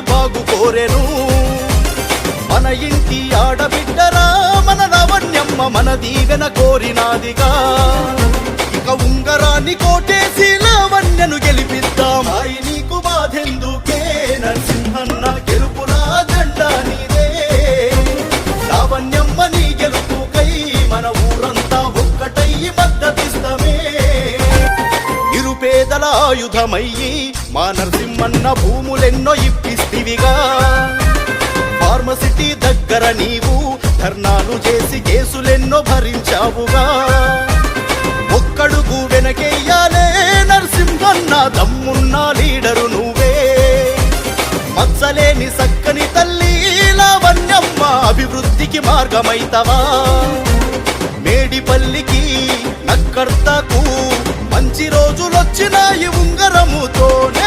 బాగు కోరెను మన ఇంటి ఆడబిడ్డరా మన లావణ్యమ్మ మన దీవెన కోరినాదిగా. ఇక ఉంగరాన్ని కోటేసి లావణ్యను గెలిపిద్దాం. నీకు బాధెందుకు? ఆయుధమయ్యి మా నరసింహన్న భూములెన్నో ఇప్పిస్తివిగా. ఫార్మసిటీ దగ్గర నీవు ధర్నాలు చేసి కేసులెన్నో భరించావుగా. ఒక్కడుగు వెనకెయ్యాలే నరసింహన్న దమ్మున్న లీడరు నువ్వే. మచ్చలేని సక్కని తల్లి లావణ్యమ్మ అభివృద్ధికి మార్గమైతవా? మంచి రోజులొచ్చినాయి ఉంగరముతోనే.